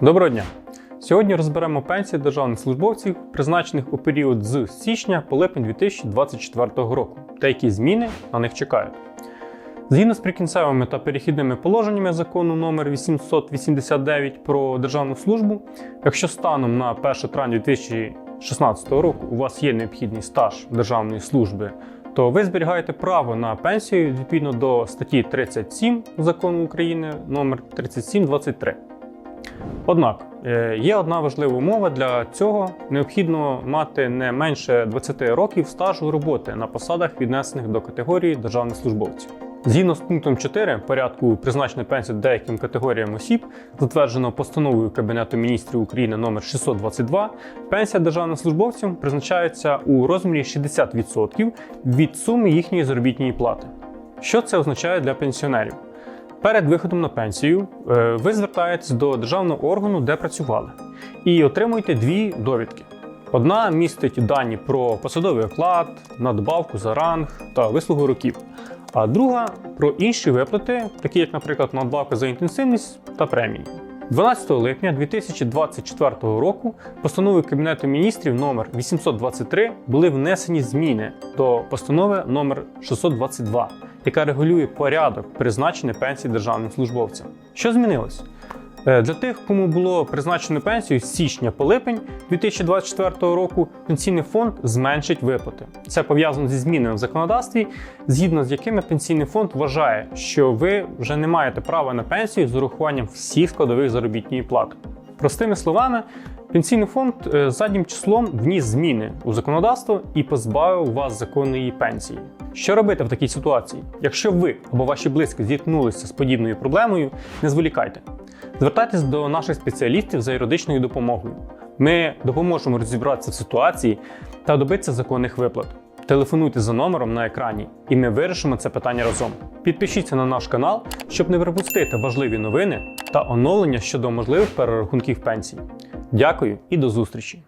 Доброго дня! Сьогодні розберемо пенсії державних службовців, призначених у період з січня по липень 2024 року, та які зміни на них чекають. Згідно з прикінцевими та перехідними положеннями закону номер 889 про державну службу, якщо станом на 1 травня 2016 року у вас є необхідний стаж державної служби, то ви зберігаєте право на пенсію відповідно до статті 37 закону України номер 3723. Однак е, є одна важлива умова для цього: необхідно мати не менше 20 років стажу роботи на посадах, віднесених до категорії державних службовців. Згідно з пунктом 4 порядку призначення пенсії деяким категоріям осіб, затвердженого постановою Кабінету міністрів України номер 622, пенсія державним службовцям призначається у розмірі 60% від суми їхньої заробітної плати. Що це означає для пенсіонерів? Перед виходом на пенсію е, ви звертаєтесь до державного органу, де працювали, і отримуєте дві довідки. Одна містить дані про посадовий оклад, надбавку за ранг та вислугу років, а друга про інші виплати, такі як, наприклад, надбавка за інтенсивність та премії. 12 липня 2024 року постановою Кабінету міністрів номер 823 були внесені зміни до постанови номер 622, яка регулює порядок призначення пенсій державним службовцям. Що змінилось? Е, Для тих, кому було призначено пенсію з січня по липень 2024 року, пенсійний фонд зменшить виплати. Це пов'язано зі змінами в законодавстві, згідно з якими пенсійний фонд вважає, що ви вже не маєте права на пенсію з урахуванням всіх складових заробітної плати. Простими словами, пенсійний фонд е, заднім числом вніс зміни у законодавство і позбавив вас законної пенсії. Що робити в такій ситуації? Якщо ви або ваші близькі зіткнулися з подібною проблемою, не зволікайте. Звертайтесь до наших спеціалістів за юридичною допомогою. Ми допоможемо розібратися в ситуації та добитися законних виплат. Телефонуйте за номером на екрані, і ми вирішимо це питання разом. Підпишіться на наш канал, щоб не пропустити важливі новини та оновлення щодо можливих перерахунків пенсій. Дякую і до зустрічі!